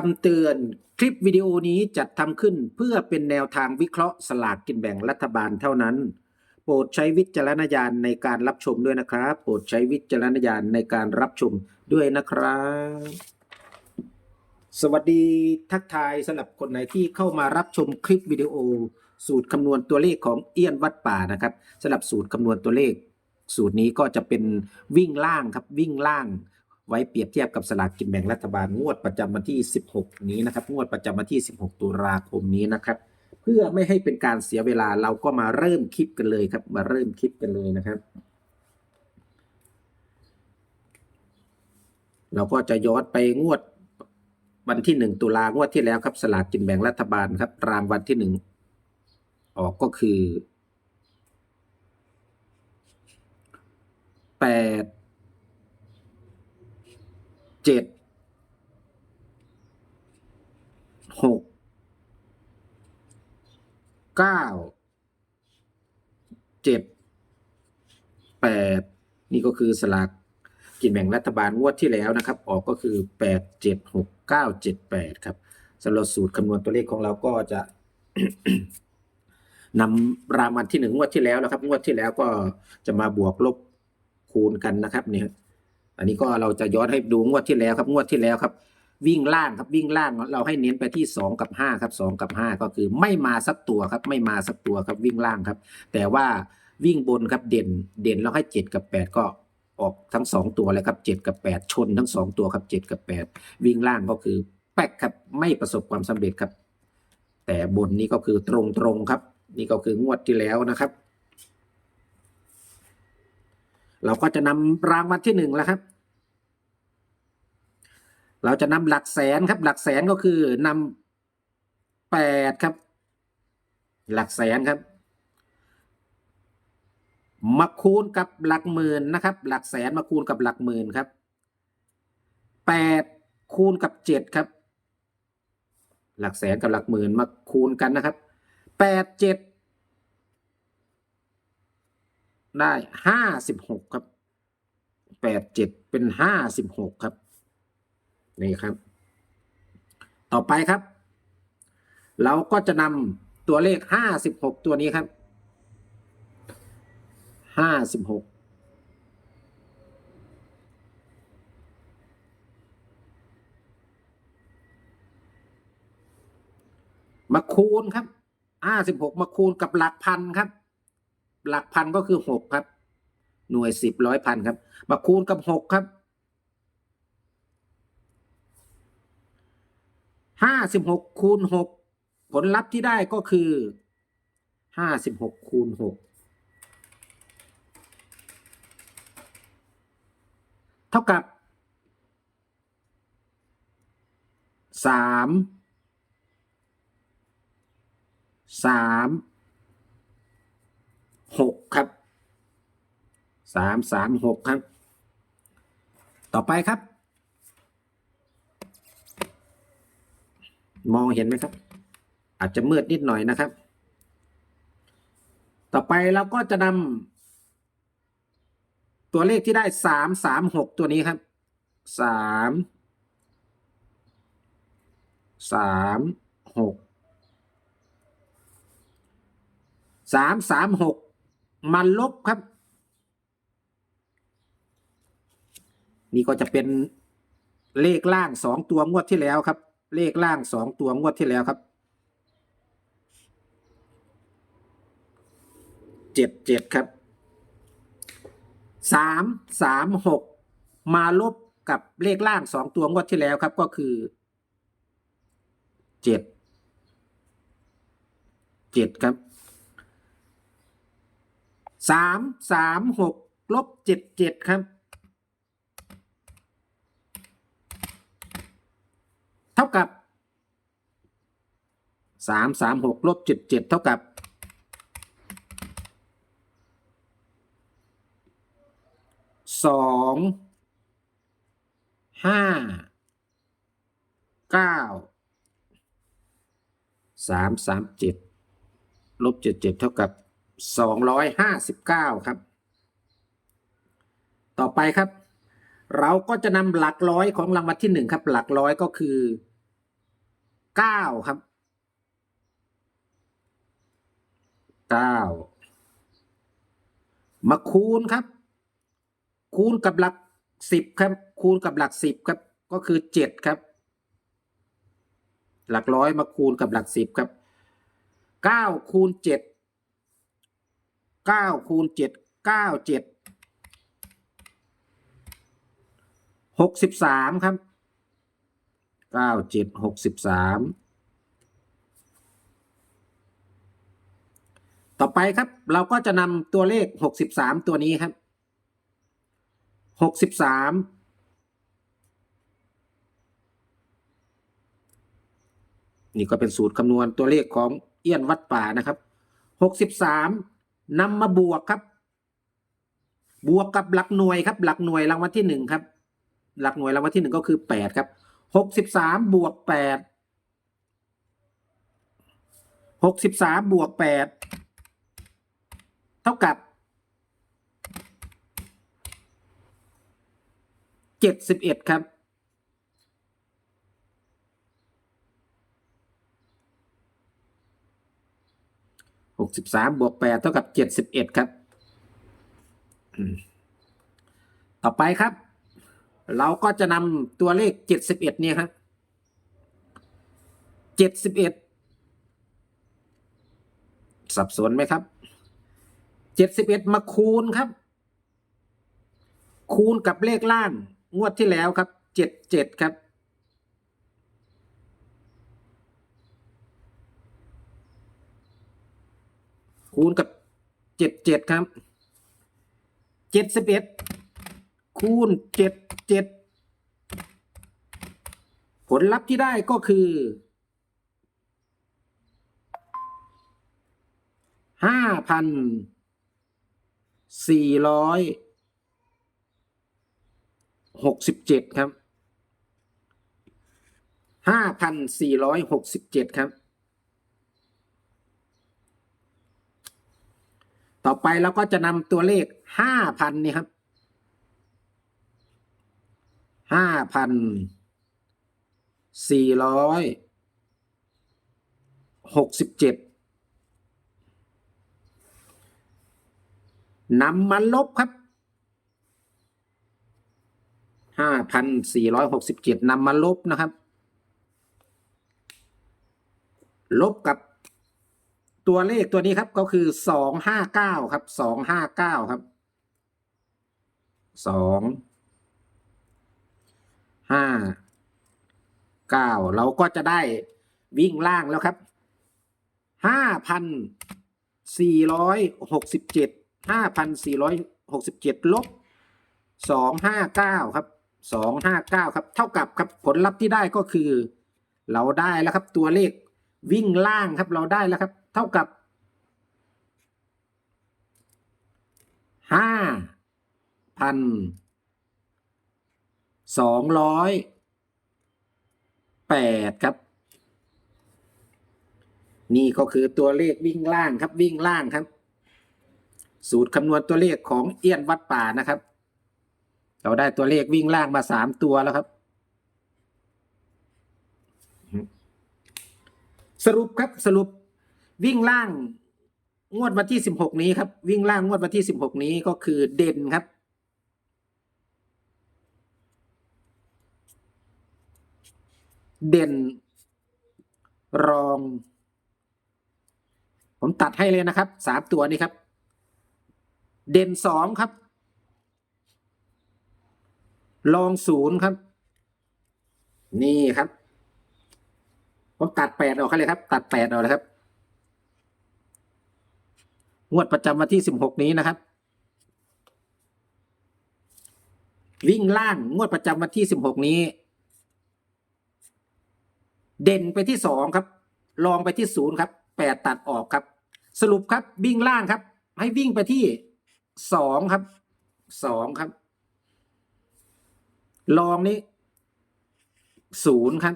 คำเตือนคลิปวิดีโอนี้จัดทำขึ้นเพื่อเป็นแนวทางวิเคราะห์สลากกินแบ่งรัฐบาลเท่านั้น โปรดใช้วิจารณญาณในการรับชมด้วยนะครับ โปรดใช้วิจารณญาณในการรับชมด้วยนะครับ สวัสดีทักทายสำหรับคนไหนที่เข้ามารับชมคลิปวิดีโอ สูตรคำนวณตัวเลขของเอี้ยนวัดป่านะครับสำหรับสูตรคำนวณตัวเลข สูตรนี้ก็จะเป็นวิ่งล่างครับวิ่งล่าง ไว้เปรียบเทียบกับสลากกินแบ่งรัฐบาลงวดประจำวันที่ 16 นี้นะครับ งวดประจำวันที่ 16 ตุลาคมนี้นะครับ เพื่อไม่ให้เป็นการเสียเวลาเราก็มาเริ่มคลิปกันเลยครับ มาเริ่มคลิปกันเลยนะครับ เราก็จะย้อนไปงวดวันที่ 1 ตุลางวดที่แล้วครับ สลากกินแบ่งรัฐบาลครับ รางวัลที่ 1 ออกก็คือแปด เจ็ดหกเก้าเจ็ดแปดนี่ก็คือสลากกินแบ่งรัฐบาลงวดที่แล้วนะครับ ออกก็คือแปดเจ็ดหกเก้าเจ็ดแปดครับสำหรับสูตรคำนวณตัวเลขของเราก็จะนำรางวัลที่หนึ่งงวดที่แล้วนะครับงวดที่แล้วก็จะมาบวกลบคูณกันนะครับเนี่ย อันนี้ก็เราจะย้อนให้ดูงวดที่แล้วครับงวดที่แล้วครับ วิ่งล่างครับวิ่งล่างเราให้เน้นไปที่สองกับห้าครับสองกับห้าก็คือไม่มาสักตัวครับ ไม่มาสักตัวครับวิ่งล่างครับ แต่ว่าวิ่งบนครับเด่นเด่นเราให้เจ็ดกับแปดก็ออกทั้งสองตัวเลยครับเจ็ดกับแปดชนทั้งสองตัวครับเจ็ดกับแปดวิ่งล่างก็คือแป๊กครับไม่ประสบความสำเร็จครับ แต่บนนี้ก็คือตรงๆครับ นี่ก็คืองวดที่แล้วนะครับ เราก็จะนำรางวัลที่หนึ่งแล้วครับ เราจะนำหลักแสนครับ หลักแสนก็คือนำแปดครับ หลักแสนครับ มาคูณกับหลักหมื่นนะครับ หลักแสนมาคูณกับหลักหมื่นครับแปดคูณกับเจ็ดครับ หลักแสนกับหลักหมื่นมาคูณกันนะครับแปดเจ็ด ได้ห้าสิบหกครับแปดเจ็ดเป็นห้าสิบหกครับ นี่ครับ ต่อไปครับ เราก็จะนำตัวเลขห้าสิบหกตัวนี้ครับห้าสิบหกมาคูณครับห้าสิบหกมาคูณกับหลักพันครับ หลักพันก็คือหกครับ หน่วยสิบร้อยพันครับมาคูณกับหกครับห้าสิบหกคูณหกผลลัพธ์ที่ได้ก็คือห้าสิบหกคูณหกเท่ากับสามสาม หกครับสามสามหกครับ ต่อไปครับ มองเห็นไหมครับ อาจจะมืดนิดหน่อยนะครับ ต่อไปเราก็จะนำตัวเลขที่ได้สามสามหกตัวนี้ครับสามสามหกสามสามหก มาลบครับ นี่ก็จะเป็นเลขล่างสองตัวงวดที่แล้วครับ เลขล่างสองตัวงวดที่แล้วครับเจ็ดเจ็ดครับสามสามหกมาลบกับเลขล่างสองตัวงวดที่แล้วครับ ก็คือเจ็ดเจ็ดครับ สามสามหกลบเจ็ดเจ็ดครับ เท่ากับสามสามหกลบเจ็ดเจ็ดเท่ากับสองห้าเก้าสามสามเจ็ดลบเจ็ดเจ็ดเท่ากับ สองร้อยห้าสิบเก้าครับ ต่อไปครับ เราก็จะนำหลักร้อยของรางวัลที่หนึ่งครับ หลักร้อยก็คือเก้าครับเก้ามาคูณครับ คูณกับหลักสิบครับ คูณกับหลักสิบครับ ก็คือเจ็ดครับ หลักร้อยมาคูณกับหลักสิบครับเก้าคูณเจ็ด เก้าคูณเจ็ดเก้าเจ็ดหกสิบสามครับเก้าเจ็ดหกสิบสามต่อไปครับเราก็จะนำตัวเลขหกสิบสามตัวนี้ครับหกสิบสามนี่ก็เป็นสูตรคำนวณตัวเลขของเอี้ยนวัดป่านะครับหกสิบสาม นำมาบวกครับ บวกกับหลักหน่วยครับ หลักหน่วยรางวัลที่หนึ่งครับ หลักหน่วยรางวัลที่หนึ่งก็คือแปดครับหกสิบสามบวกแปดหกสิบสามบวกแปดเท่ากับเจ็ดสิบเอ็ดครับ กสิบสามบวกแปดเท่ากับเจ็ดสิบเอ็ดครับ ต่อไปครับ เราก็จะนำตัวเลขเจ็ดสิบเอ็ดเนี่ยครับเจ็ดสิบเอ็ดสับสนไหมครับเจ็ดสิบเอ็ดมาคูณครับ คูณกับเลขล่าง งวดที่แล้วครับเจ็ดเจ็ดครับ คูณกับเจ็ดเจ็ดครับเจ็ดสิบเอ็ดคูณเจ็ดเจ็ดผลลัพธ์ที่ได้ก็คือห้าพันสี่ร้อยหกสิบเจ็ดครับห้าพันสี่ร้อยหกสิบเจ็ดครับ ต่อไปเราก็จะนำตัวเลขห้าพันนี่ครับห้าพันสี่ร้อยหกสิบเจ็ดนำมาลบครับห้าพันสี่ร้อยหกสิบเจ็ดนำมาลบนะครับ ลบกับ ตัวเลขตัวนี้ครับก็คือสองห้าเก้าครับสองห้าเก้าครับสองห้าเก้าเราก็จะได้วิ่งล่างแล้วครับห้าพันสี่ร้อยหกสิบเจ็ดห้าพันสี่ร้อยหกสิบเจ็ดลบสองห้าเก้าครับสองห้าเก้าครับ เท่ากับครับผลลัพธ์ที่ได้ก็คือ เราได้แล้วครับตัวเลขวิ่งล่างครับเราได้แล้วครับ เท่ากับห้าพันสองร้อยแปดครับ นี่ก็คือตัวเลขวิ่งล่างครับวิ่งล่างครับ สูตรคำนวณตัวเลขของเอี้ยนวัดป่านะครับ เราได้ตัวเลขวิ่งล่างมาสามตัวแล้วครับ สรุปครับสรุป วิ่งล่างงวดวันที่สิบหกนี้ครับ วิ่งล่างงวดวันที่สิบหกนี้ก็คือเด่นครับ เด่น รอง ผมตัดให้เลยนะครับสามตัวนี้ครับ เด่นสองครับ รองศูนย์ครับ นี่ครับ ผมตัดแปดออกให้เลยครับ ตัดแปดออกเลยครับ งวดประจำวันที่สิบหกนี้นะครับ วิ่งล่างงวดประจำวันที่สิบหกนี้ เด่นไปที่สองครับลองไปที่ศูนย์ครับแปดตัดออกครับ สรุปครับวิ่งล่างครับ ให้วิ่งไปที่สองครับสองครับ ลองนี้ศูนย์ครับ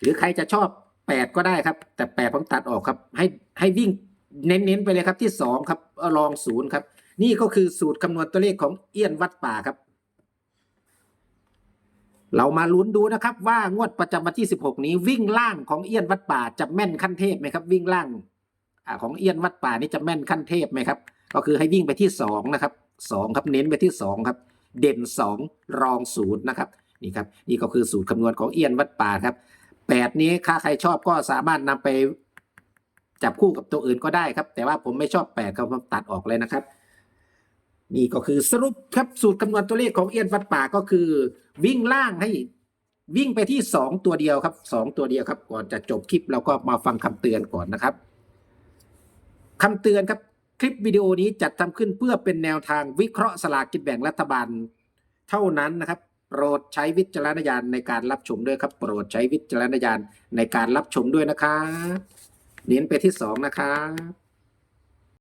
หรือใครจะชอบแปดก็ได้ครับ แต่แปดผมตัดออกครับ ให้ให้วิ่ง เน้นๆไปเลยครับที่สองครับเองศูนย์ครับ นี่ก็คือสูตรคำนวณตัวเลขของเอี้ยนวัดป่าครับ เรามาลุ้นดูนะครับ ว่างวดประจำวันที่ 16 นี้วิ่งล่างของเอี้ยนวัดป่าจะแม่นขั้นเทพไหมครับ วิ่งล่างอของเอี้ยนวัดป่านี่จะแม่นขั้นเทพไหมครับ ก็คือให้วิ่งไปที่สองนะครับสองครับเน้นไปที่สองครับ เด่นสองรองศูนย์นะครับนี่ครับนี่ก็คือสูตรคำนวณของเอี้ยนวัดป่าครับแปดนี้ถ้าใครชอบก็สามารถนำไป จับคู่กับตัวอื่นก็ได้ครับ แต่ว่าผมไม่ชอบแปดครับผมตัดออกเลยนะครับ นี่ก็คือสรุปครับสูตรคำนวณตัวเลขของเอียนวัดป่าก็คือ วิ่งล่างให้วิ่งไปที่สองตัวเดียวครับสองตัวเดียวครับ ก่อนจะจบคลิปเราก็มาฟังคำเตือนก่อนนะครับคำเตือนครับคลิปวิดีโอนี้จัดทำขึ้นเพื่อเป็นแนวทางวิเคราะห์สลากกินแบ่งรัฐบาล เท่านั้นนะครับโปรดใช้วิจารณญาณในการรับชมด้วยครับ โปรดใช้วิจารณญาณในการรับชมด้วยนะครับ เน้นไปที่สองนะครับ